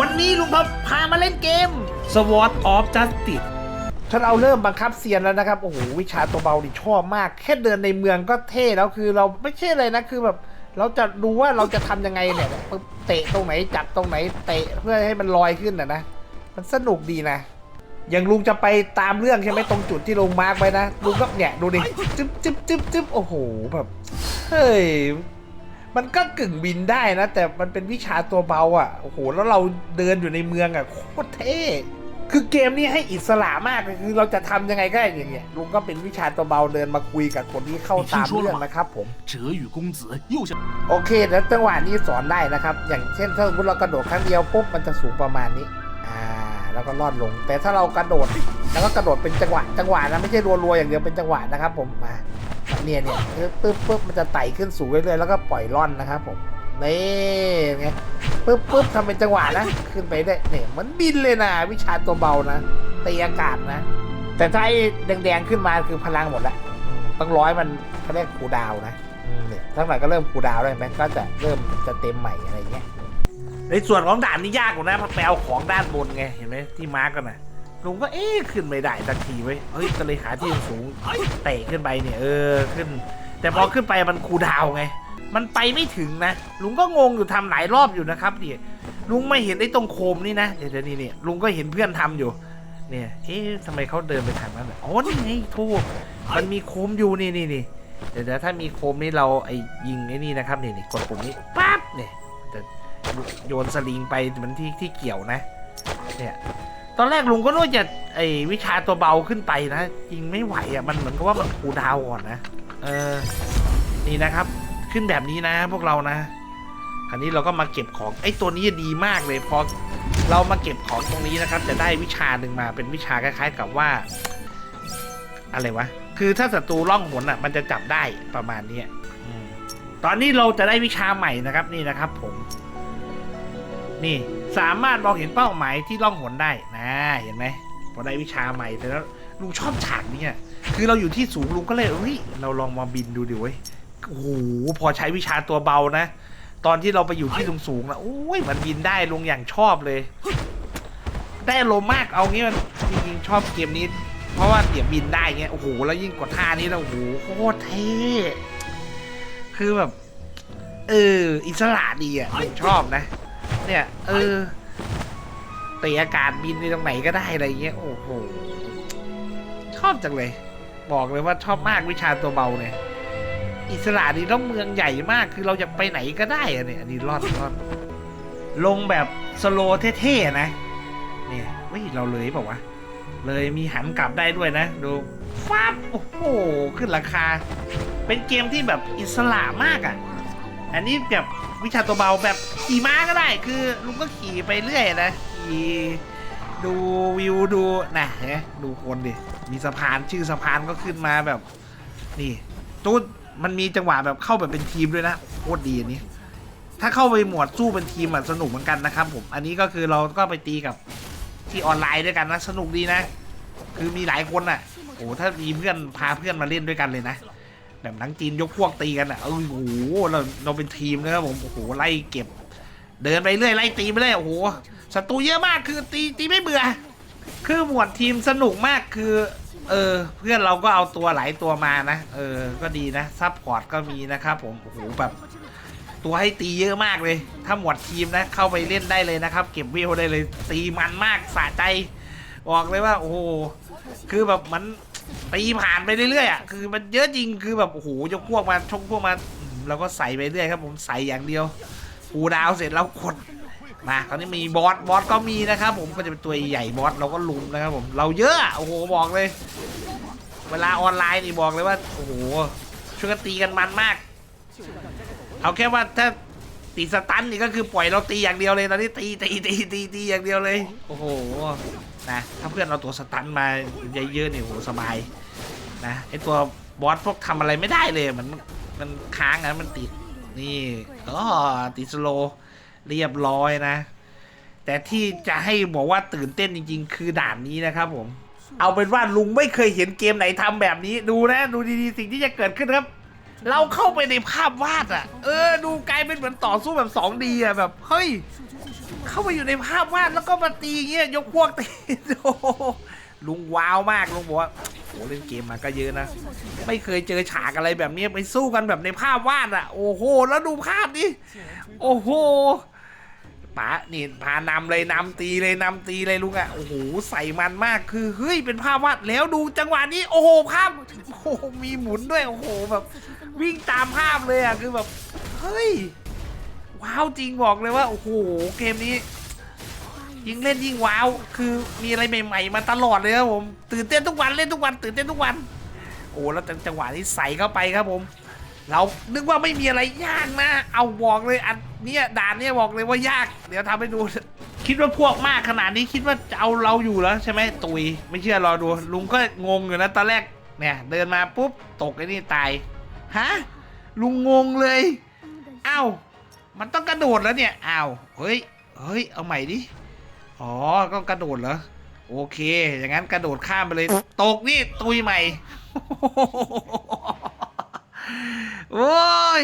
วันนี้ลุงพับพามาเล่นเกม SWOT of Justice ถ้าเราเริ่มบังคับเซียนแล้วนะครับ โอ้โห วิชาตัวเบาดิชอบมาก แค่เดินในเมืองก็เท่แล้วคือเราไม่ใช่เลยนะ คือแบบ เราจะดูว่าเราจะทำยังไงเนี่ยปึ๊บเตะตรงไหนจับตรงไหนเตะเพื่อให้มันลอยขึ้นนะนะ มันสนุกดีนะ อย่างลุงจะไปตามเรื่องใช่ไหมตรงจุดที่ลุงมาร์กไว้นะ ลุงก็เนี่ยดูดิ จึ๊บจึ๊บจึ๊บจึ๊บโอ้โหแบบ เฮ้ย มันก็กึ่งบินได้นะ แต่มันเป็นวิชาตัวเบาอะ่ะโอ้โหแล้วเราเดินอยู่ในเมืองอะ่ะโคตรเท่คือเกมนี้ให้อิสระมากคือเราจะทำยังไงก็ได้อย่างเงี้ยลุงก็เป็นวิชาตัวเบาเดินมาคุยกับคนที่เข้าตามเรื่องนะครับผมเฉออยู่กงจือโอเคแล้วจังหวะนี้สอนได้นะครับ อย่างเช่นถ้าสมมติเรากระโดดครั้งเดียวปุ๊บมันจะสูงประมาณนี้อ่าแล้วก็ลอดลง แต่ถ้าเรากระโดดแล้วก็กระโดดเป็นจังหวะจังหวะนะไม่ใช่รัวๆอย่างเดียวเป็นจังหวะนะครับผมมา เนี่ยเนี่ยปึ๊บปึ๊บมันจะไต่ขึ้นสูงเรื่อยๆแล้วก็ปล่อยล่อนนะครับผมนี่ไงปึ๊บปึ๊บทำเป็นจังหวะนะ ขึ้นไปได้เนี่ยมันบินเลยนะ วิชาตัวเบานะตีอากาศนะ แต่ถ้าไอ้แดงๆขึ้นมาคือพลังหมดละต้องร้อยมันเขาเรียกคูดาวนะเนี่ยถ้าไหร่ก็เริ่มคูดาวได้ไหมก็จะเริ่มจะเต็มใหม่อะไรเงี้ยในส่วนของด่านนี่ยากกว่านะเพราะไปเอาของด้านบนไงเห็นไหมที่มาร์กกันนะ ลุงก็เอ๊ะขึ้นไม่ได้สักทีไว้ยเฮ้ยก็เลยหาที่สูงเตะขึ้นไปเนี่ยเออขึ้น แต่พอขึ้นไปมันคูลดาวน์ไง มันไปไม่ถึงนะ ลุงก็งงอยู่ทำหลายรอบอยู่นะครับเนี่ยลุงไม่เห็นไอ้ตรงโคมนี่นะเดี๋ยวเดี๋ยวนี่เนี่ยลุงก็เห็นเพื่อนทำอยู่ เนี่ยเอ๊ะทำไมเขาเดินไปทางนั้นน่ะอ๋อนี่ไงทูบมันมีโคมอยู่นี่นี่นี่เดี๋ยวเดี๋ยวถ้ามีโคมนี่เราไอ้ยิงไอ้นี่นะครับนี่นี่กดปุ่มนี้ปั๊บเนี่ยจะโยนสลิงไปเหมือนที่ที่เกี่ยวนะ เนี่ย ตอนแรกลุงก็นึกว่าจะไอวิชาตัวเบาขึ้นไปนะยิงไม่ไหวอะมันเหมือนกับว่ามันคูดาวก่อนนะเออนี่นะครับ ขึ้นแบบนี้นะพวกเรานะ คราวนี้เราก็มาเก็บของไอตัวนี้ดีมากเลยพอเรามาเก็บของตรงนี้นะครับ จะได้วิชาหนึ่งมาเป็นวิชาคล้าย ๆ กับว่า อะไรวะคือถ้าศัตรูล่องหนอะ มันจะจับได้ประมาณนี้ตอนนี้เราจะได้วิชาใหม่นะครับ นี่นะครับ ผม นี่สามารถมองเห็นเป้าหมายที่ล่องหนได้นะเห็นไหมพอได้วิชาใหม่แต่แล้วลุงชอบฉากนี้อะคือเราอยู่ที่สูงลุงก็เลยเฮ้ยเราลองมาบินดูดิเว้ยโอ้โหพอใช้วิชาตัวเบานะ ตอนที่เราไปอยู่ที่สูงๆนะโอ้ยมันบินได้ลุงอย่างชอบเลย ได้อารมมากเอางี้มันจริงๆชอบเกมนี้ เพราะว่าเดี๋ยวบินได้เงี้ยโอ้โหแล้วยิ่งกดท่านี้แล้วโอ้โหโคตรเท่คือแบบเอออิสระดีอะชอบนะ เนี่ย เออเตะอากาศบินไปตรงไหนก็ได้อะไรเงี้ย โอ้โห ชอบจังเลย บอกเลยว่าชอบมากวิชาตัวเบาเนี่ย อิสระดีแล้วเมืองใหญ่มาก คือเราจะไปไหนก็ได้อะเนี่ย อันนี้รอดรอด ลงแบบสโลว์เท่ๆนะ เนี่ยเฮ้ยเราเลยเปล่าวะ เลยมีหันกลับได้ด้วยนะ ดูฟ้าบโอ้โห ขึ้นราคา เป็นเกมที่แบบอิสระมากอะ่ะ อันนี้แบบ วิชาตัวเบาแบบขี่ม้าก็ได้คือลุงก็ขี่ไปเรื่อยนะขี่ดูวิวดูนะเห็นไหมดูคนดิมีสะพานชื่อสะพานก็ขึ้นมาแบบ นี่ตูดมันมีจังหวะแบบเข้าแบบเป็นทีมด้วยนะโคตรดีอันนี้ ถ้าเข้าไปหมวดสู้เป็นทีมอะสนุกเหมือนกันนะครับผมอันนี้ก็คือเราก็ไปตีกับที่ออนไลน์ด้วยกันนะสนุกดีนะ คือมีหลายคนอะโอ้ถ้ามีเพื่อนพาเพื่อนมาเล่นด้วยกันเลยนะ แบบหนังจีนยกพวกตีกันอะเออโอ้โหเราเราเป็นทีมนะครับผมโอ้โหไล่เก็บ เดินไปเรื่อยไล่ตีไปเรื่อยโอ้โหศัตรูเยอะมากคือตีตีไม่เบื่อ คือหมวดทีมสนุกมากคือ เออ เพื่อนเราก็เอาตัวหลายตัวมานะเออ ก็ดีนะซับพอร์ตก็มีนะครับผมโอ้โหแบบตัวให้ตีเยอะมากเลย ถ้าหมวดทีมนะ เข้าไปเล่นได้เลยนะครับ เก็บวิวได้เลย ตีมันมากสะใจ บอกเลยว่า โอ้โห คือแบบมัน ตีผ่านไปเรื่อยๆอะคือมันเยอะจริงคือแบบโอ้โหยกพวกมาชกพวกมาเราก็ใส่ไปเรื่อยครับผมใส่อย่างเดียวปูดาวเสร็จแล้วกดมาตอนนี้มีบอสบอสก็มีนะครับผมก็จะเป็นตัวใหญ่บอสเราก็ลุมนะครับผมเราเยอะอะโอ้โหบอกเลย เวลาออนไลน์นี่บอกเลยว่าโอ้โหช่วยกันตีกันมันมาก เอาแค่ว่าถ้าตีสตันนี่ก็คือปล่อยเราตีอย่างเดียวเลยตอนนี้ตีตีตีตีตีอย่างเดียวเลย โอ้โห นะถ้าเพื่อนเราตัวสตันมาเยอะๆนี่โอ้โหสบายนะไอตัวบอสพวกทำอะไรไม่ได้เลยมันมันค้างนะมันติดนี่อ๋อติดสโลเรียบร้อยนะ แต่ที่จะให้บอกว่าตื่นเต้นจริง ๆ คือด่านนี้นะครับผม เอาเป็นว่าลุงไม่เคยเห็นเกมไหนทำแบบนี้ดูนะ ดูดีๆสิ่งที่จะเกิดขึ้นครับ เราเข้าไปในภาพวาดอะ เออ ดูกลายเป็นเหมือนต่อสู้แบบ 2D อะแบบ เฮ้ย เข้ามาอยู่ในภาพวาดแล้วก็มาตีเงี้ยยกพวกตีโอ้ลุงว้าวมากลุงบอกว่าโอ้เล่นเกมมาก็เยอะนะ ไม่เคยเจอฉากอะไรแบบนี้ไปสู้กันแบบในภาพวาดอะโอ้โห แล้วดูภาพดิโอ้โหป๋านี่พานำเลยนำตีเลยนำตีเลยลุงอะโอ้โหใส่มันมากคือเฮ้ยเป็นภาพวาดแล้วดูจังหวะนี้ โอ้โหภาพโอ้โหมีหมุนด้วยโอ้โหแบบ วิ่งตามภาพเลยอะคือแบบเฮ้ย ว้าวจริงบอกเลยว่าโอ้โหเกมนี้ ยิ่งเล่นยิ่งว้าวคือมีอะไรใหม่ ๆ มาตลอดเลยครับผมตื่นเต้นทุกวันเล่นทุกวัน ตื่นเต้นทุกวัน โอ้แล้วจังหวะนี้ใส่เข้าไปครับผม เรานึกว่าไม่มีอะไรยากนะ เอาบอกเลยอันเนี้ยด่านเนี้ยบอกเลยว่ายาก เดี๋ยวทำให้ดู คิดว่าพวกมากขนาดนี้คิดว่าจะเอาเราอยู่แล้วใช่ไหมตุย ไม่เชื่อรอดูลุงก็งงอยู่นะตอนแรกเนี่ยเดินมาปุ๊บตกไอ้นี่ตายฮะลุงงงเลย เอ้า มันต้องกระโดดแล้วเนี่ย อ้าว เฮ้ย เฮ้ย เอาใหม่ดิ อ๋อ ก็กระโดดเหรอ โอเค อย่างนั้นกระโดดข้ามไปเลย ตกนี่ตุยใหม่ โอ้ย